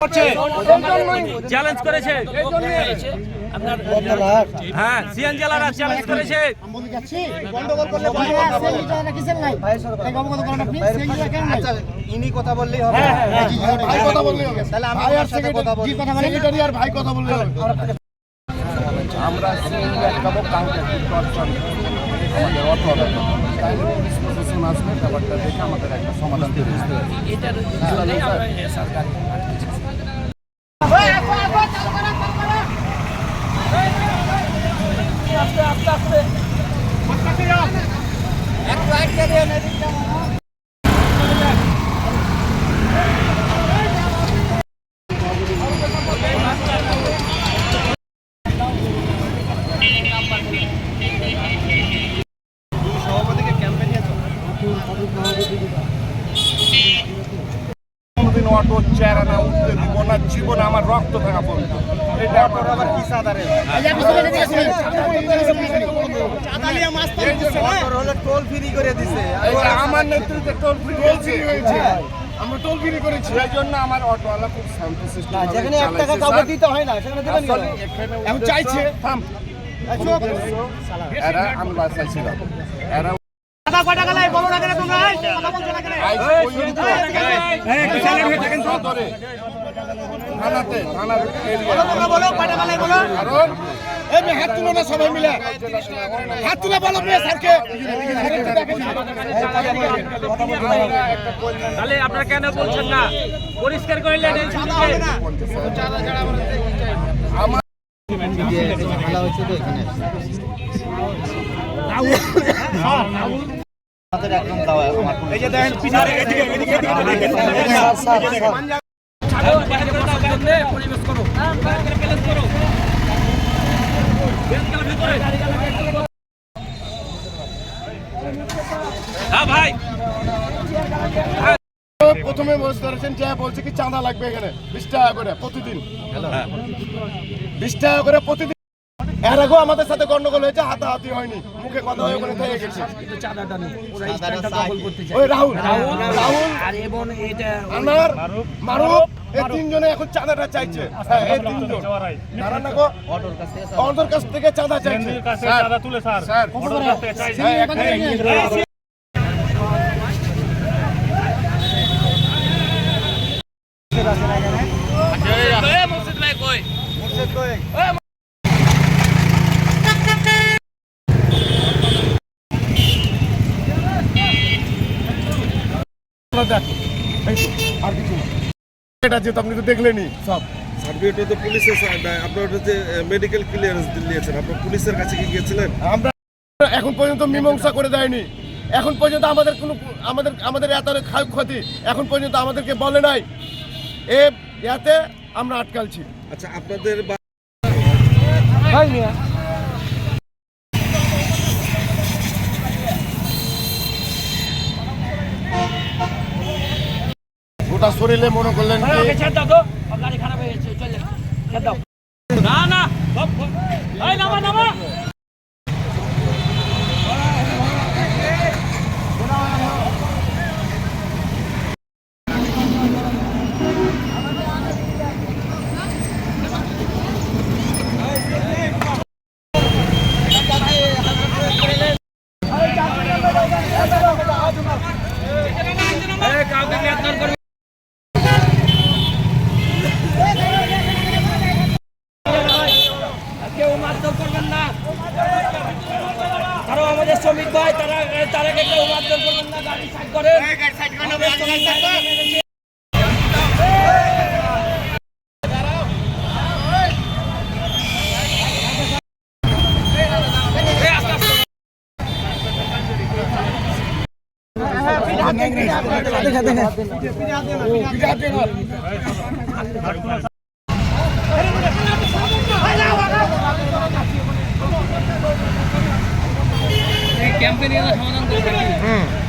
করছে। চ্যালেঞ্জ করেছে হ্যাঁ সিএন জেলারা চ্যালেঞ্জ করেছে। আচ্ছা ইনি কথা বললেই হবে ভাই কথা বললেই হবে তাহলে আমি ভাই আর ওনার সাথে কথা বলি। সেক্রেটারি আর ভাই কথা বললেই হবে আমরা সিএনজি আটকাবো কাউকে টর্চন আমাদের অর্থ তাই পুলিশ প্রশাসন আসবে ব্যাপারটা দেখে আমাদের একটা সমাধান করে দিতে হবে। Yeah. কোনোদিন অটো চেহারা না উঠতে দিব না জীবনে আমার রক্ত থাকা পর্যন্ত এটা আপনারা আবার কি সাদারে হলে টোল ফ্রি করে দিছে আমার নেতৃত্বে টোল ফ্রি টোল ফ্রি হয়েছে। আমরা টোল ফ্রি করেছি। সেই জন্য আমার অটোওয়ালা খুব শান্তশিষ্ট যেখানে এক টাকা কাউকে দিতে হয় না সেখানে দেবেন কেন? এখন চাইছে। থাম। এরা থানাতে থানার কারণ? এই মেয়ে হাত তুলো না সবাই মিলে। হাত তুলে বলো মেয়ে স্যারকে। তাহলে আপনারা কেন বলছেন না? পরিষ্কার এই ছুটিকে আমার ভালো হচ্ছে তো এখানে প্রথমে ধরেছেন যে বলছে কি চাঁদা লাগবে এখানে, বিশ টাকা করে প্রতিদিন। বিশ টাকা করে প্রতিদিন এর আগেও আমাদের সাথে গন্ডগোল হয়েছে হাতাহাতি হয়নি। মুখে কথা হয়ে ওখানে থেকে গেছে। ওই রাহুল রাহুল আর এবং এটা আনার মারুফ এই তিনজনে এখন চাঁদাটা চাইছে। হ্যাঁ এই তিনজন। কারণ দেখো অটোর কাছ থেকে কাছ থেকে চাঁদা চাইছে। স্যার স্যার একটা- মুর্শিদ ভাই কই মুর্শিদ কই? দেখো এই তো, আর কিছু এটা যেহেতু আপনি তো দেখলেনই। সব। সার্টিফিকেট তো পুলিশের আপনার যে মেডিকেল ক্লিয়ারেন্স আপনার পুলিশের কাছে কি গিয়েছিলেন? আমরা এখন পর্যন্ত মীমাংসা করে দেয়নি। এখন পর্যন্ত আমাদের কোনো আমাদের আমাদের এত ক্ষয়ক্ষতি এখন পর্যন্ত আমাদেরকে বলে নাই। এ ইয়াতে আমরা আটকালছি। আচ্ছা আপনাদের গোটা শরীরে মনে করলেন না না নামা নামা। কাউকে গ্রেফতার করবে কেউ মারধর করবেন না কারও আমাদের শ্রমিক ভাই তারা তারাকে কেউ মারধর করবেন না গাড়ি সাইড করে আমাদের শ্রমিক ভাই আস্তে। সমাধান করে থাকি